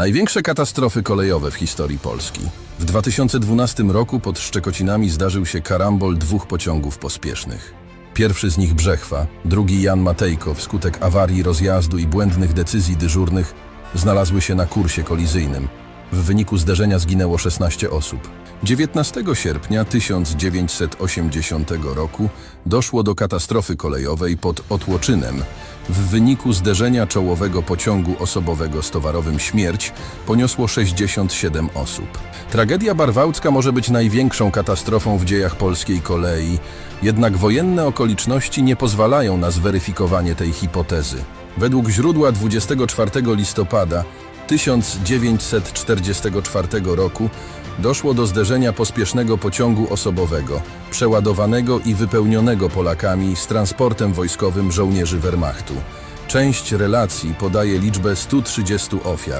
Największe katastrofy kolejowe w historii Polski. W 2012 roku pod Szczekocinami zdarzył się karambol dwóch pociągów pospiesznych. Pierwszy z nich Brzechwa, drugi Jan Matejko wskutek awarii rozjazdu i błędnych decyzji dyżurnych znalazły się na kursie kolizyjnym. W wyniku zderzenia zginęło 16 osób. 19 sierpnia 1980 roku doszło do katastrofy kolejowej pod Otłoczynem. W wyniku zderzenia czołowego pociągu osobowego z towarowym śmierć poniosło 67 osób. Tragedia barwałcka może być największą katastrofą w dziejach polskiej kolei, jednak wojenne okoliczności nie pozwalają na zweryfikowanie tej hipotezy. Według źródła 24 listopada 1944 roku doszło do zderzenia pospiesznego pociągu osobowego, przeładowanego i wypełnionego Polakami z transportem wojskowym żołnierzy Wehrmachtu. Część relacji podaje liczbę 130 ofiar.